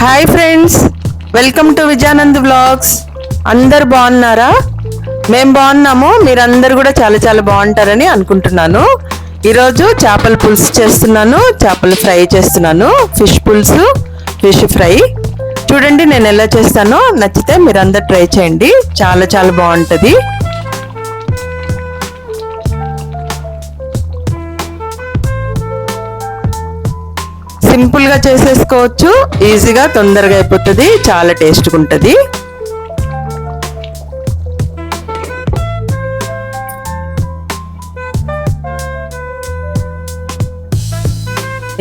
Hi friends welcome to Vijayanand vlogs అందరు బాగున్నారా? మేము బాగున్నాము. మీరందరు కూడా చాలా చాలా బాగుంటారని అనుకుంటున్నాను. ఈరోజు చేపల పులుసు చేస్తున్నాను. చేపలు ఫ్రై చేస్తున్నాను. ఫిష్ పులుసు ఫిష్ ఫ్రై. చూడండి నేను ఎలా చేస్తానో. నచ్చితే మీరందరు ట్రై చేయండి. చాలా చాలా బాగుంటుంది. సింపుల్గా చేసేసుకోవచ్చు. ఈజీగా తొందరగా అయిపోతుంది. చాలా టేస్ట్గా ఉంటుంది.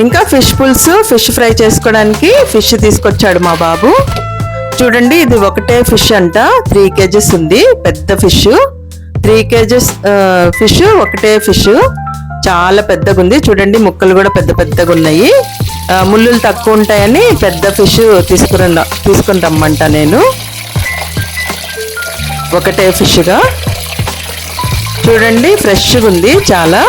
ఇంకా ఫిష్ పులుసు ఫిష్ ఫ్రై చేసుకోవడానికి ఫిష్ తీసుకొచ్చాడు మా బాబు. చూడండి ఇది ఒకటే ఫిష్ అంట. త్రీ కేజెస్ ఉంది. పెద్ద ఫిష్. త్రీ కేజెస్ ఫిష్ ఒకటే ఫిష్. చాలా పెద్దగా ఉంది చూడండి ముక్కలు కూడా పెద్ద పెద్దగా ఉన్నాయి ముళ్ళులు తక్కువ ఉంటాయని పెద్ద ఫిష్ తీసుకురండా తీసుకుని రమ్మంట నేను. ఒకటే ఫిష్గా. చూడండి ఫ్రెష్గా ఉంది చాలా.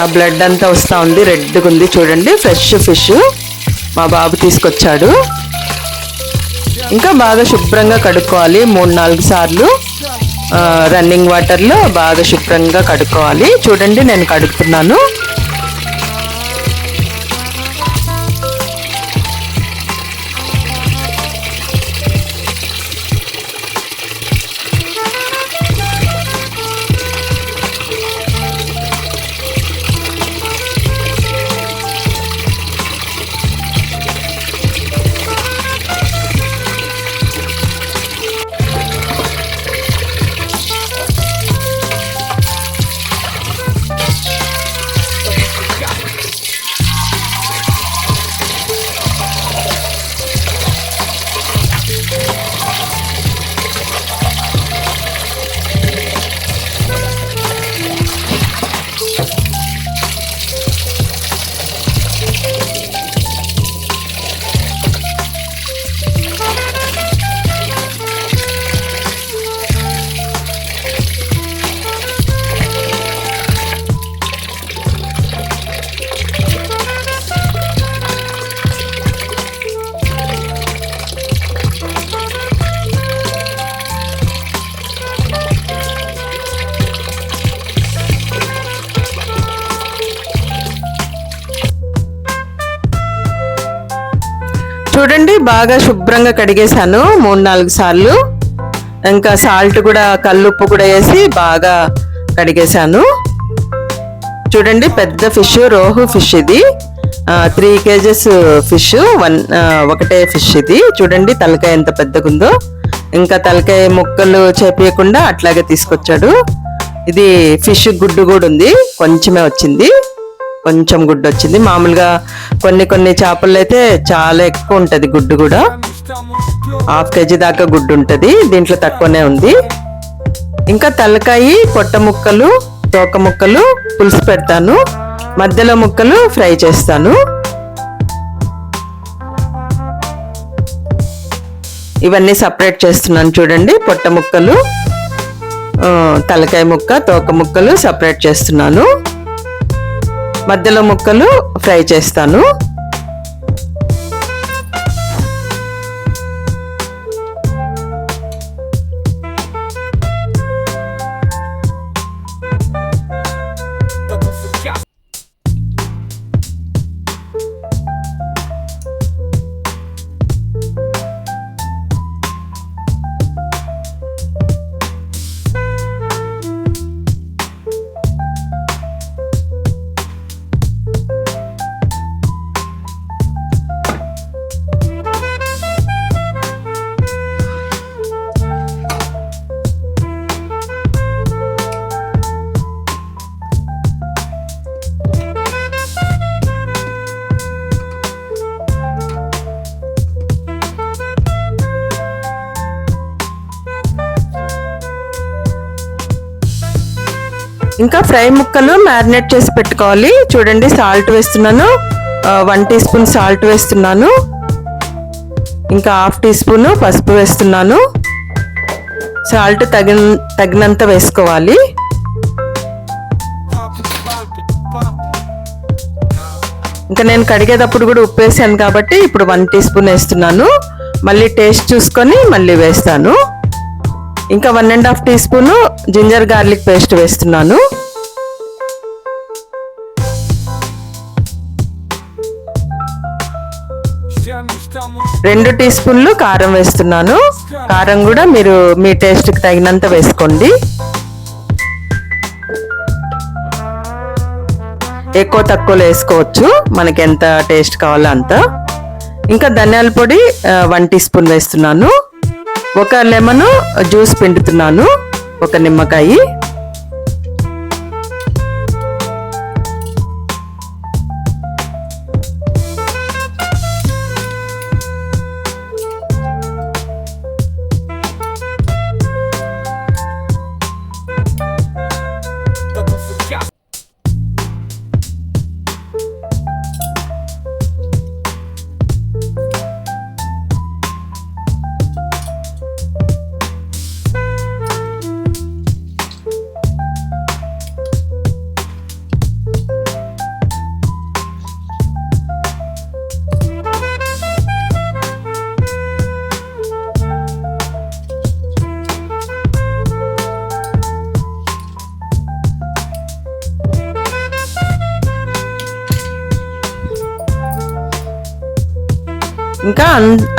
ఆ బ్లడ్ అంతా వస్తూ ఉంది రెడ్గా ఉంది. చూడండి ఫ్రెష్ ఫిష్ మా బాబు తీసుకొచ్చాడు. ఇంకా బాగా శుభ్రంగా కడుక్కోవాలి మూడు నాలుగు సార్లు. రన్నింగ్ వాటర్లో బాగా శుభ్రంగా కడుక్కోవాలి. చూడండి నేను కడుక్కున్నాను చూడండి బాగా శుభ్రంగా కడిగేశాను మూడు నాలుగు సార్లు. ఇంకా సాల్ట్ కూడా కల్లుప్పు కూడా వేసి బాగా కడిగేశాను. చూడండి పెద్ద ఫిష్ రోహు ఫిష్ ఇది. త్రీ కేజెస్ ఫిష్ వన్ ఒకటే ఫిష్ ఇది. చూడండి తలకాయ ఎంత పెద్దగుందో. ఇంకా తలకాయ ముక్కలు చేపించకుండా అట్లాగే తీసుకొచ్చాడు. ఇది ఫిష్ గుడ్డు కూడా ఉంది కొంచెమే వచ్చింది. కొంచెం గుడ్డు వచ్చింది. మామూలుగా కొన్ని కొన్ని చేపలు అయితే చాలా ఎక్కువ ఉంటుంది గుడ్డు కూడా. హాఫ్ కేజీ దాకా గుడ్డు ఉంటుంది. దీంట్లో తక్కువనే ఉంది. ఇంకా తలకాయి పొట్ట ముక్కలు తోక ముక్కలు పులుసు పెడతాను. మధ్యలో ముక్కలు ఫ్రై చేస్తాను. ఇవన్నీ సపరేట్ చేస్తున్నాను చూడండి. పొట్ట ముక్కలు తలకాయ ముక్క తోక ముక్కలు సపరేట్ చేస్తున్నాను. మధ్యలో ముక్కలు ఫ్రై చేస్తాను. ఇంకా ఫ్రై ముక్కలు మ్యారినేట్ చేసి పెట్టుకోవాలి. చూడండి సాల్ట్ వేస్తున్నాను. వన్ టీ స్పూన్ సాల్ట్ వేస్తున్నాను. ఇంకా హాఫ్ టీ స్పూన్ పసుపు వేస్తున్నాను. సాల్ట్ తగిన తగినంత వేసుకోవాలి. ఇంకా నేను కడిగేటప్పుడు కూడా ఉప్పు వేసాను కాబట్టి ఇప్పుడు వన్ టీ స్పూన్ వేస్తున్నాను. మళ్ళీ టేస్ట్ చూసుకొని మళ్ళీ వేస్తాను. ఇంకా one and half tea spoon ginger garlic paste వేస్తున్నాను. రెండు టీ స్పూన్లు కారం వేస్తున్నాను. కారం కూడా మీరు మీ టేస్ట్కి తగినంత వేసుకోండి. ఎక్కువ తక్కువలో వేసుకోవచ్చు. మనకి ఎంత టేస్ట్ కావాలో అంత. ఇంకా ధనియాల పొడి వన్ టీ స్పూన్ వేస్తున్నాను. ఒక లెమన్ జ్యూస్ పిండుతున్నాను ఒక నిమ్మకాయ.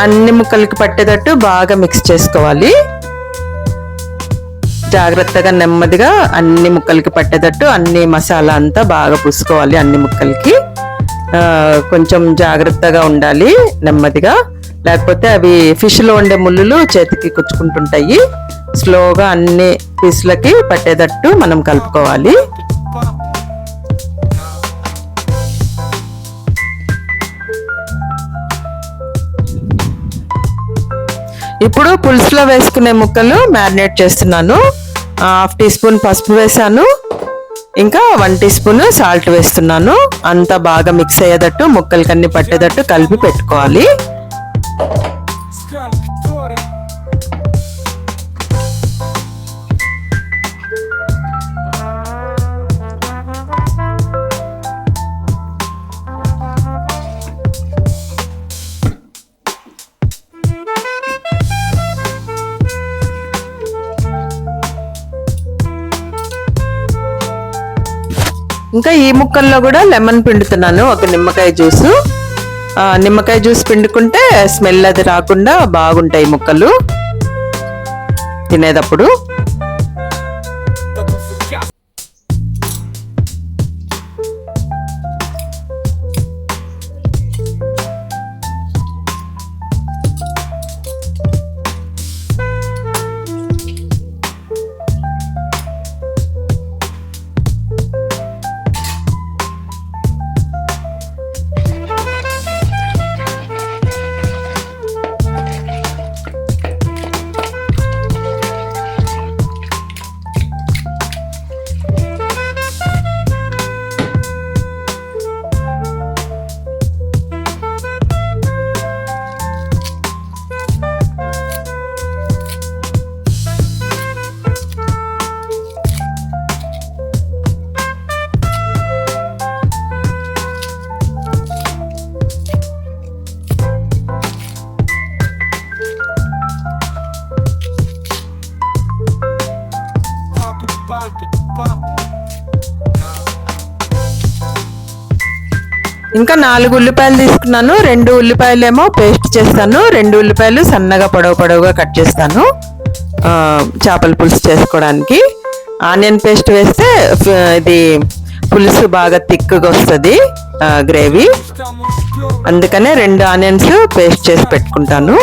అన్ని ముక్కలకి పట్టేటట్టు బాగా మిక్స్ చేసుకోవాలి. జాగ్రత్తగా నెమ్మదిగా అన్ని ముక్కలకి పట్టేటట్టు అన్ని మసాలా అంతా బాగా పూసుకోవాలి అన్ని ముక్కలకి. కొంచెం జాగ్రత్తగా ఉండాలి నెమ్మదిగా. లేకపోతే అవి ఫిష్లో ఉండే ముళ్ళులు చేతికి కుచ్చుకుంటుంటాయి. స్లోగా అన్ని పీసులకి పట్టేటట్టు మనం కలుపుకోవాలి. ఇప్పుడు పులుసులో వేసుకునే ముక్కలు మ్యారినేట్ చేస్తున్నాను. హాఫ్ టీ స్పూన్ పసుపు వేసాను ఇంకా వన్ టీ స్పూన్ సాల్ట్ వేస్తున్నాను. అంతా బాగా మిక్స్ అయ్యేటట్టు ముక్కలకన్నీ పట్టేటట్టు కలిపి పెట్టుకోవాలి. ఇంకా ఈ ముక్కల్లో కూడా లెమన్ పిండుతున్నాను ఒక నిమ్మకాయ జ్యూస్. నిమ్మకాయ జ్యూస్ పిండుకుంటే స్మెల్ అది రాకుండా బాగుంటాయి ముక్కలు. తినేటప్పుడు. ఇంకా నాలుగు ఉల్లిపాయలు తీసుకున్నాను రెండు ఉల్లిపాయలు ఏమో పేస్ట్ చేస్తాను రెండు ఉల్లిపాయలు సన్నగా పొడవు పొడవుగా కట్ చేస్తాను చేపల పులుసు చేసుకోవడానికి. ఆనియన్ పేస్ట్ వేస్తే ఇది పులుసు బాగా థిక్గా వస్తుంది గ్రేవీ. అందుకనే రెండు ఆనియన్స్ పేస్ట్ చేసి పెట్టుకుంటాను.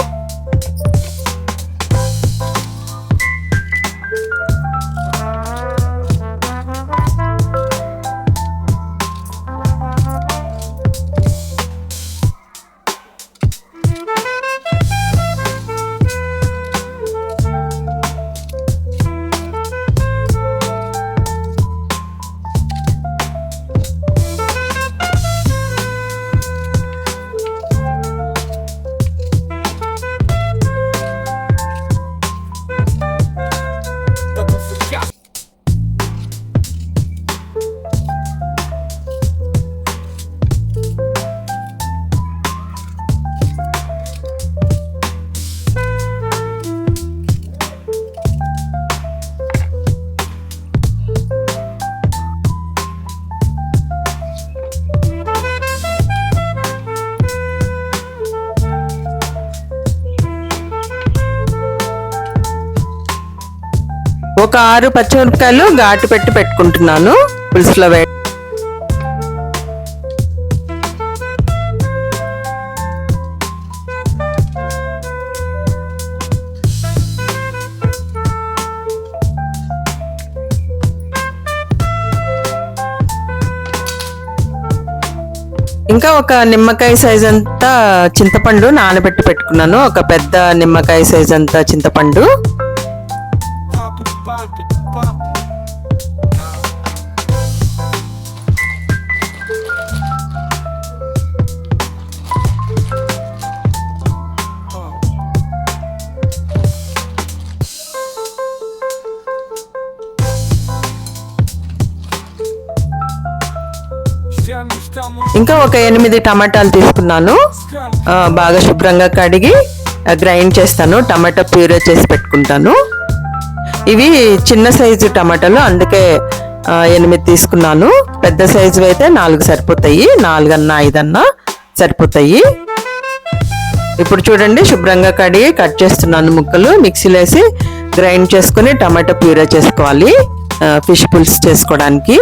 ఒక ఆరు పచ్చిమిరపకాయలు ఘాటు పెట్టి పెట్టుకుంటున్నాను. పులుసులో వే ఇంకా ఒక నిమ్మకాయ సైజ్ అంతా చింతపండు నానబెట్టి పెట్టుకున్నాను. ఒక పెద్ద నిమ్మకాయ సైజ్ అంతా చింతపండు. ఇంకా ఒక ఎనిమిది టమాటాలు తీసుకున్నాను. బాగా శుభ్రంగా కడిగి గ్రైండ్ చేస్తాను. టమాటా ప్యూరే చేసి పెట్టుకుంటాను. ఇవి చిన్న సైజు టమాటాలు అందుకే ఎనిమిది తీసుకున్నాను. పెద్ద సైజు అయితే నాలుగు సరిపోతాయి. నాలుగన్నా ఐదన్నా సరిపోతాయి. ఇప్పుడు చూడండి శుభ్రంగా కడిగి కట్ చేస్తున్నాను ముక్కలు. మిక్సీలో వేసి గ్రైండ్ చేసుకుని టమాటా ప్యూరే చేసుకోవాలి. ఫిష్ పుల్స్ చేసుకోవడానికి.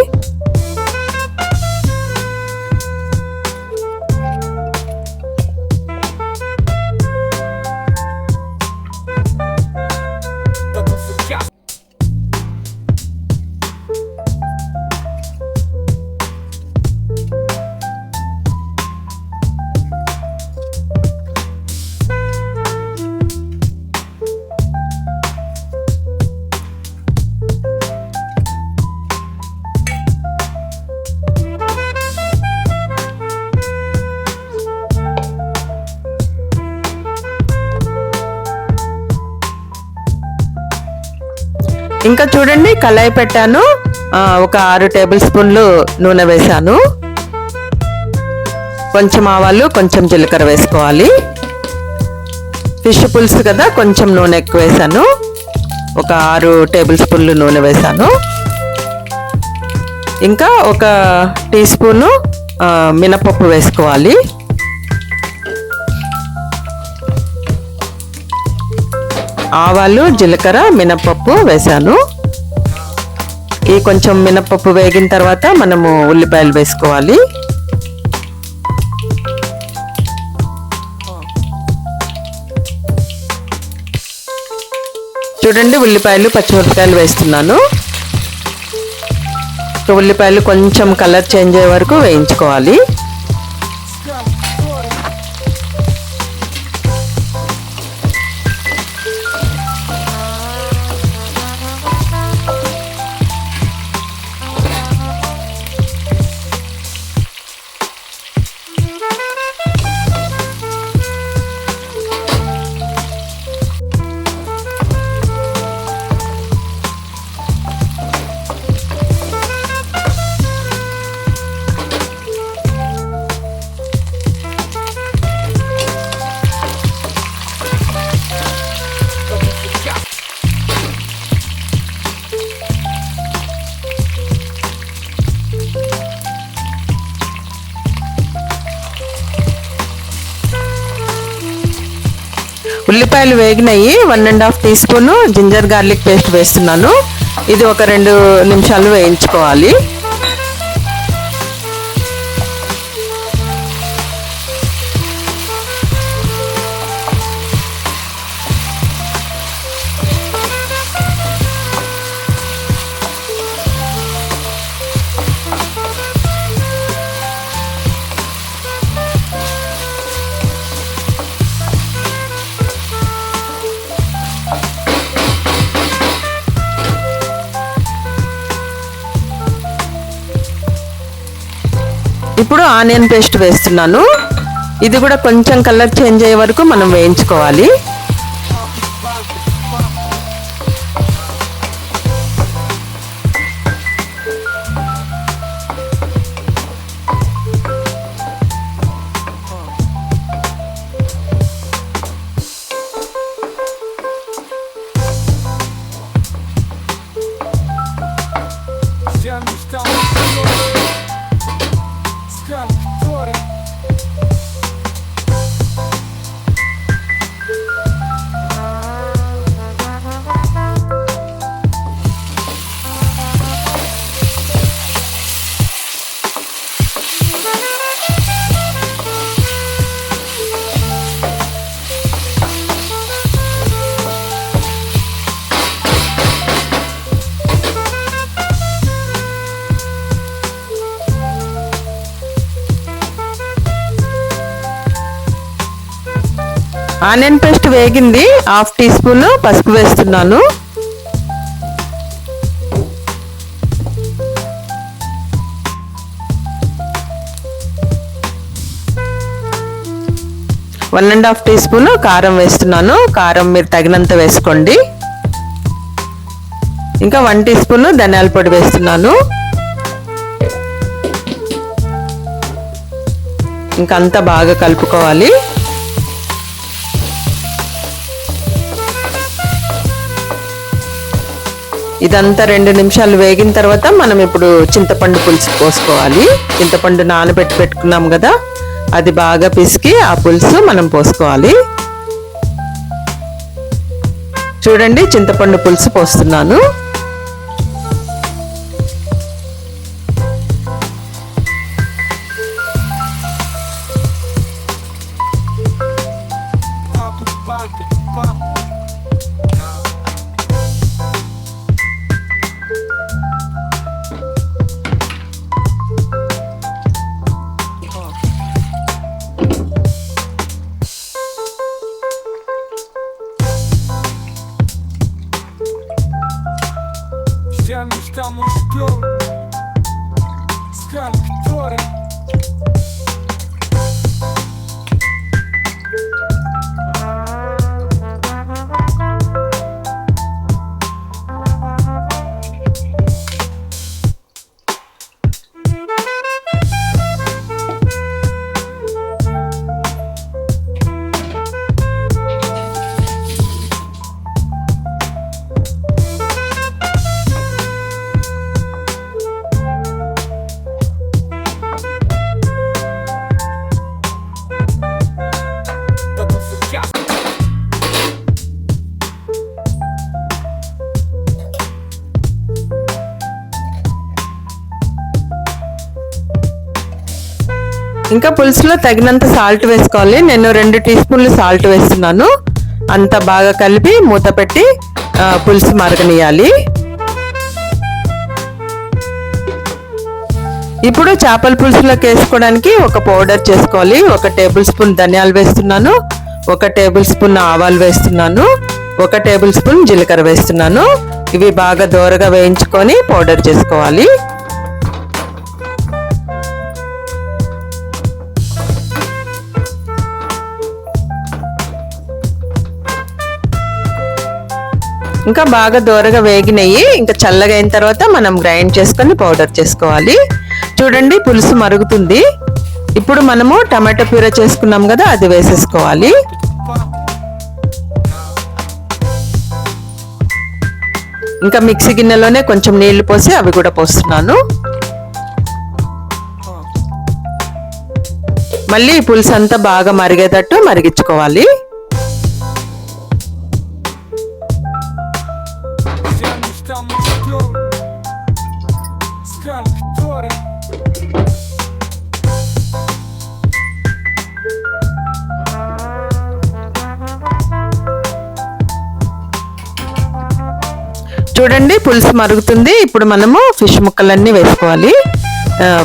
చూడండి కళాయి పెట్టాను. ఒక ఆరు టేబుల్ స్పూన్లు నూనె వేశాను. కొంచెం ఆవాలు కొంచెం జీలకర్ర వేసుకోవాలి. ఫిష్ పులుసు కదా కొంచెం నూనె ఎక్కువ వేశాను. ఒక ఆరు టేబుల్ స్పూన్లు నూనె వేశాను. ఇంకా ఒక టీ స్పూను మినపప్పు వేసుకోవాలి. ఆవాలు జీలకర్ర మినపప్పు వేశాను. ఈ కొంచెం మినపప్పు వేగిన తర్వాత మనము ఉల్లిపాయలు వేసుకోవాలి. చూడండి ఉల్లిపాయలు పచ్చిమిరపకాయలు వేస్తున్నాను. ఉల్లిపాయలు కొంచెం కలర్ చేంజ్ అయ్యే వరకు వేయించుకోవాలి. ఉల్లిపాయలు వేగినాయి. One and half tea spoon ginger garlic paste వేస్తున్నాను. ఇది ఒక రెండు నిమిషాలు వేయించుకోవాలి. ఆనియన్ పేస్ట్ వేస్తున్నాను. ఇది కూడా కొంచెం కలర్ చేంజ్ అయ్యే వరకు మనం వేయించుకోవాలి. Stiamo, comes. ఆనియన్ పేస్ట్ వేగింది హాఫ్ టీ స్పూన్ పసుపు వేస్తున్నాను. One and half tea spoon కారం వేస్తున్నాను. కారం మీరు తగినంత వేసుకోండి. ఇంకా వన్ టీ స్పూన్ ధనియాల పొడి వేస్తున్నాను. ఇంకా అంతా బాగా కలుపుకోవాలి. ఇదంతా రెండు నిమిషాలు వేగిన తర్వాత మనం ఇప్పుడు చింతపండు పులుసు పోసుకోవాలి. చింతపండు నానబెట్టి పెట్టుకున్నాం కదా అది బాగా పిసికి ఆ పులుసు మనం పోసుకోవాలి. చూడండి చింతపండు పులుసు పోస్తున్నాను. ఇంకా పులుసులో తగినంత సాల్ట్ వేసుకోవాలి. నేను రెండు టీ స్పూన్లు సాల్ట్ వేస్తున్నాను. అంత బాగా కలిపి మూత పెట్టి పులుసు మరగనియాలి ఇప్పుడు చేపల పులుసులోకి వేసుకోవడానికి ఒక పౌడర్ చేసుకోవాలి. ఒక టేబుల్ స్పూన్ ధనియాలు వేస్తున్నాను. ఒక టేబుల్ స్పూన్ ఆవాలు వేస్తున్నాను. ఒక టేబుల్ స్పూన్ జీలకర్ర వేస్తున్నాను. ఇవి బాగా దోరగా వేయించుకొని పౌడర్ చేసుకోవాలి. ఇంకా బాగా దోరగా వేగినవి ఇంకా చల్లగా అయిన తర్వాత మనం గ్రైండ్ చేసుకొని పౌడర్ చేసుకోవాలి. చూడండి పులుసు మరుగుతుంది. ఇప్పుడు మనము టమాటో ప్యూర చేసుకున్నాం కదా అది వేసేసుకోవాలి. ఇంకా మిక్సీ గిన్నెలోనే కొంచెం నీళ్ళు పోసి అవి కూడా పోస్తున్నాను. మళ్ళీ ఈ పులుసు అంతా బాగా మరిగేటట్టు మరిగించుకోవాలి. Já não estamos prontos. చూడండి పులుసు మరుగుతుంది. ఇప్పుడు మనము ఫిష్ ముక్కలన్నీ వేసుకోవాలి.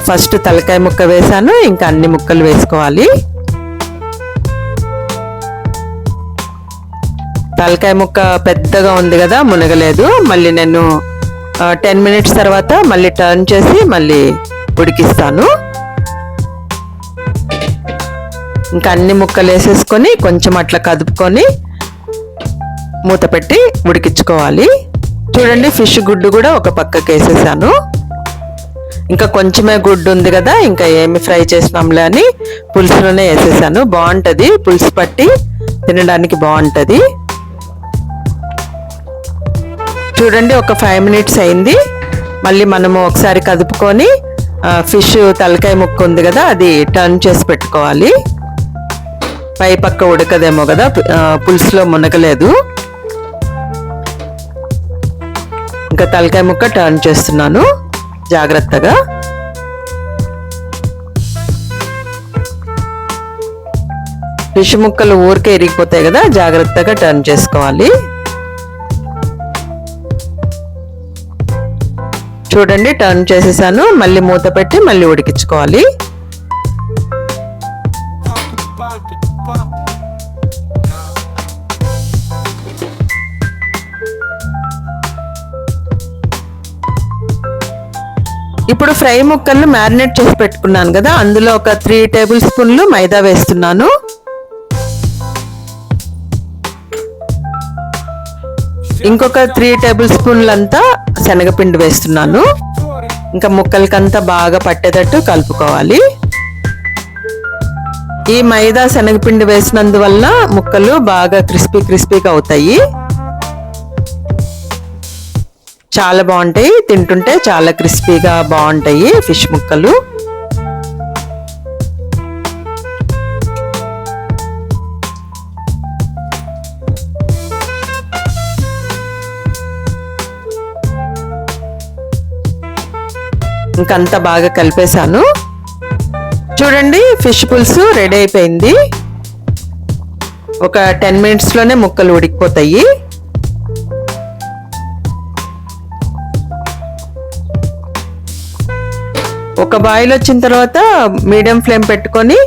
ఫస్ట్ తలకాయ ముక్క వేసాను ఇంకా అన్ని ముక్కలు వేసుకోవాలి. తలకాయ ముక్క పెద్దగా ఉంది కదా మునగలేదు. మళ్ళీ నేను టెన్ మినిట్స్ తర్వాత మళ్ళీ టర్న్ చేసి మళ్ళీ ఉడికిస్తాను. ఇంకా అన్ని ముక్కలు వేసేసుకొని కొంచెం అట్లా కదుపుకొని మూత పెట్టి ఉడికించుకోవాలి. చూడండి ఫిష్ గుడ్డు కూడా ఒక పక్కకి వేసేసాను. ఇంకా కొంచెమే గుడ్డు ఉంది కదా ఇంకా ఏమి ఫ్రై చేసినాంలే అని పులుసులోనే వేసేసాను. బాగుంటుంది పులుసు పట్టి తినడానికి బాగుంటుంది. చూడండి ఒక ఫైవ్ మినిట్స్ అయింది. మళ్ళీ మనము ఒకసారి కదుపుకొని ఫిష్ తలకాయ ముక్క ఉంది కదా అది టర్న్ చేసి పెట్టుకోవాలి. పై పక్క ఉడకదేమో కదా పులుసులో మునగలేదు. ఇంకా తలకాయ ముక్క టర్న్ చేస్తున్నాను జాగ్రత్తగా. ఫిష్ ముక్కలు ఊరికే ఇరిగిపోతాయి కదా జాగ్రత్తగా టర్న్ చేసుకోవాలి. చూడండి టర్న్ చేసేసాను. మళ్ళీ మూత పెట్టి మళ్ళీ ఉడికించుకోవాలి. ఇప్పుడు ఫ్రై ముక్కలను మ్యారినేట్ చేసి పెట్టుకున్నాను కదా అందులో ఒక త్రీ టేబుల్ స్పూన్లు మైదా వేస్తున్నాను. ఇంకొక త్రీ టేబుల్ స్పూన్లంతా శనగపిండి వేస్తున్నాను. ఇంకా ముక్కలకంతా బాగా పట్టేటట్టు కలుపుకోవాలి. ఈ మైదా శనగపిండి వేసినందువల్ల ముక్కలు బాగా క్రిస్పీ క్రిస్పీగా అవుతాయి. చాలా బాగుంటాయి. తింటుంటే చాలా క్రిస్పీగా బాగుంటాయి ఫిష్ ముక్కలు. ఇంకంతా బాగా కలిపేశాను. చూడండి ఫిష్ పులుసు రెడీ అయిపోయింది. ఒక టెన్ మినిట్స్లోనే ముక్కలు ఉడికిపోతాయి. ఒక బాయిల్ వచ్చిన తర్వాత మీడియం ఫ్లేమ్ పెట్టుకొని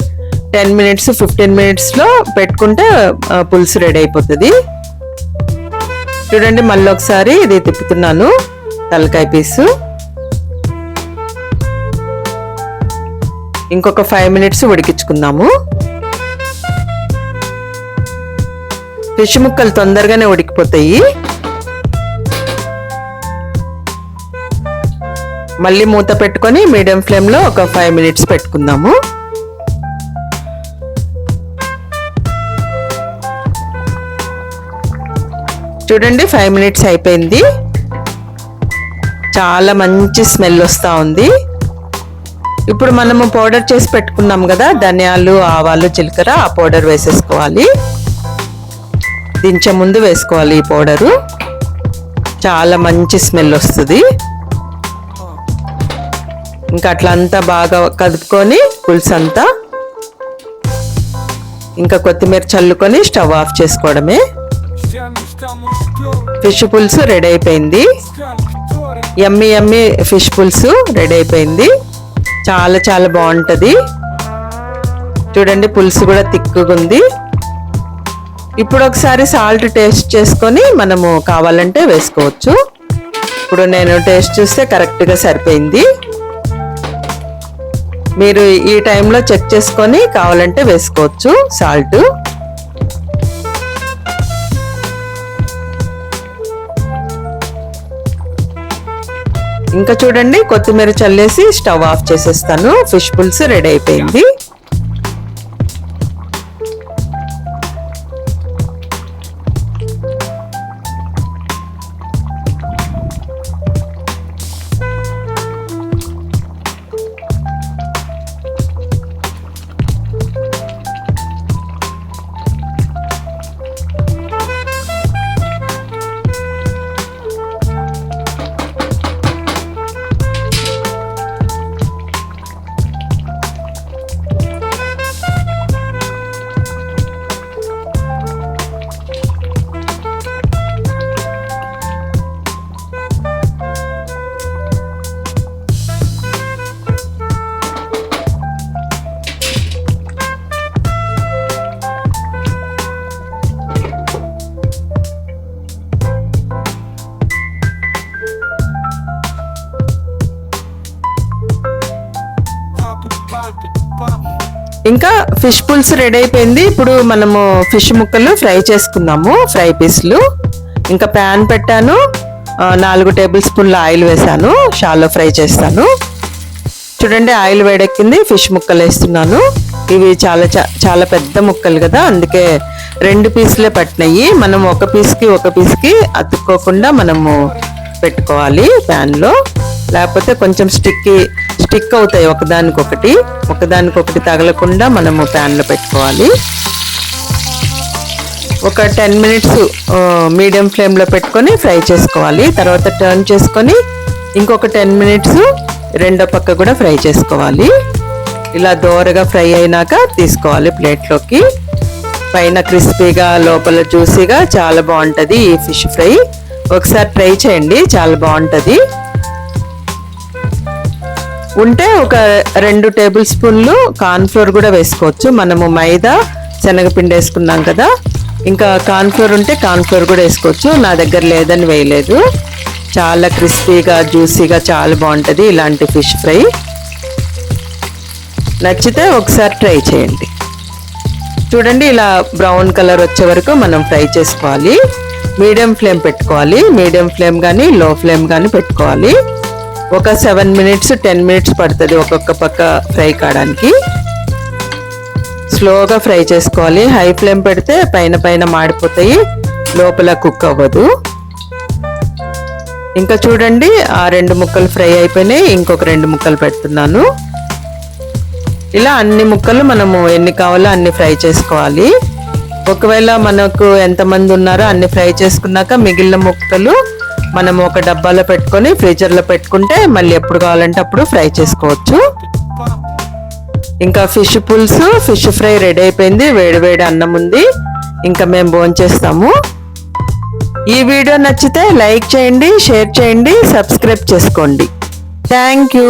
టెన్ మినిట్స్ ఫిఫ్టీన్ మినిట్స్లో పెట్టుకుంటే పులుసు రెడీ అయిపోతుంది. చూడండి మళ్ళీ ఒకసారి ఇది తిప్పుతున్నాను తలకాయ పీసు. ఇంకొక ఫైవ్ మినిట్స్ ఉడికించుకుందాము. ఫిష్ ముక్కలు తొందరగానే ఉడికిపోతాయి. మళ్ళీ మూత పెట్టుకొని మీడియం ఫ్లేమ్లో ఒక ఫైవ్ మినిట్స్ పెట్టుకుందాము. చూడండి ఫైవ్ మినిట్స్ అయిపోయింది. చాలా మంచి స్మెల్ వస్తూ ఉంది. ఇప్పుడు మనము పౌడర్ చేసి పెట్టుకున్నాం కదా ధనియాలు ఆవాలు జీలకర్ర ఆ పౌడర్ వేసేసుకోవాలి. దించే ముందు వేసుకోవాలి ఈ పౌడరు. చాలా మంచి స్మెల్ వస్తుంది. ఇంకా అట్లా అంతా బాగా కదుపుకొని పులుసు అంతా. ఇంకా కొత్తిమీర చల్లుకొని స్టవ్ ఆఫ్ చేసుకోవడమే. ఫిష్ పులుసు రెడీ అయిపోయింది. ఎమ్మి ఎమ్మి ఫిష్ పులుసు రెడీ అయిపోయింది. చాలా చాలా బాగుంటుంది. చూడండి పులుసు కూడా తిక్కుగా ఉంది. ఇప్పుడు ఒకసారి సాల్ట్ టేస్ట్ చేసుకొని మనము కావాలంటే వేసుకోవచ్చు. ఇప్పుడు నేను టేస్ట్ చూస్తే కరెక్ట్గా సరిపోయింది. మీరు ఈ టైంలో చెక్ చేసుకొని కావాలంటే వేసుకోవచ్చు సాల్ట్. ఇంకా చూడండి కొత్తిమీర చల్లేసి స్టవ్ ఆఫ్ చేసేస్తాను. ఫిష్ పులుసు రెడీ అయిపోయింది. ఇంకా ఫిష్ పులుసు రెడీ అయిపోయింది. ఇప్పుడు మనము ఫిష్ ముక్కలు ఫ్రై చేసుకుందాము. ఫ్రై పీస్లు. ఇంకా ప్యాన్ పెట్టాను. నాలుగు టేబుల్ స్పూన్ల ఆయిల్ వేసాను షాలో ఫ్రై చేస్తాను. చూడండి ఆయిల్ వేడెక్కింది. ఫిష్ ముక్కలు వేస్తున్నాను. ఇవి చాలా చా- చాలా పెద్ద ముక్కలు కదా. అందుకే రెండు పీసులే పట్టినాయి. మనం ఒక పీస్కి ఒక పీస్కి అతుక్కోకుండా మనము పెట్టుకోవాలి ప్యాన్లో. లేకపోతే కొంచెం స్టిక్కి స్టిక్ అవుతాయి ఒకదానికొకటి. ఒకదానికొకటి తగలకుండా మనము ప్యాన్లో పెట్టుకోవాలి. ఒక టెన్ మినిట్స్ మీడియం ఫ్లేమ్లో పెట్టుకొని ఫ్రై చేసుకోవాలి. తర్వాత టర్న్ చేసుకొని ఇంకొక టెన్ మినిట్స్ రెండో పక్క కూడా ఫ్రై చేసుకోవాలి. ఇలా దోరగా ఫ్రై అయినాక తీసుకోవాలి ప్లేట్లోకి. పైన క్రిస్పీగా లోపల జ్యూసీగా చాలా బాగుంటుంది ఈ ఫిష్ ఫ్రై. ఒకసారి ట్రై చేయండి చాలా బాగుంటుంది. ఉంటే ఒక రెండు టేబుల్ స్పూన్లు కార్న్ఫ్లోర్ కూడా వేసుకోవచ్చు. మనము మైదా శనగపిండి వేసుకున్నాం కదా. ఇంకా కార్న్ఫ్లోర్ ఉంటే కార్న్ఫ్లోర్ కూడా వేసుకోవచ్చు. నా దగ్గర లేదని వేయలేదు. చాలా క్రిస్పీగా జ్యూసీగా చాలా బాగుంటుంది ఇలాంటి ఫిష్ ఫ్రై. నచ్చితే ఒకసారి ట్రై చేయండి. చూడండి ఇలా బ్రౌన్ కలర్ వచ్చే వరకు మనం ఫ్రై చేసుకోవాలి. మీడియం ఫ్లేమ్ పెట్టుకోవాలి. మీడియం ఫ్లేమ్ కానీ లో ఫ్లేమ్ కానీ పెట్టుకోవాలి. ఒక సెవెన్ మినిట్స్ టెన్ మినిట్స్ పడుతుంది ఒక్కొక్క పక్క ఫ్రై కావడానికి. స్లోగా ఫ్రై చేసుకోవాలి. హై ఫ్లేమ్ పెడితే పైన పైన మాడిపోతాయి. లోపల కుక్ అవ్వదు. ఇంకా చూడండి ఆ రెండు ముక్కలు ఫ్రై అయిపోయినాయి. ఇంకొక రెండు ముక్కలు పెడుతున్నాను. ఇలా అన్ని ముక్కలు మనము ఎన్ని కావాలో అన్ని ఫ్రై చేసుకోవాలి. ఒకవేళ మనకు ఎంతమంది ఉన్నారో అన్ని ఫ్రై చేసుకున్నాక మిగిలిన ముక్కలు మనం ఒక డబ్బాలో పెట్టుకొని ఫ్రీజర్లో పెట్టుకుంటే మళ్ళీ ఎప్పుడు కావాలంటే అప్పుడు ఫ్రై చేసుకోవచ్చు. ఇంకా ఫిష్ పులుసు ఫిష్ ఫ్రై రెడీ అయిపోయింది. వేడి వేడి అన్నం ఉంది. ఇంకా మేము భోంచేస్తాము ఈ వీడియో నచ్చితే లైక్ చేయండి షేర్ చేయండి సబ్స్క్రైబ్ చేసుకోండి. Thank you.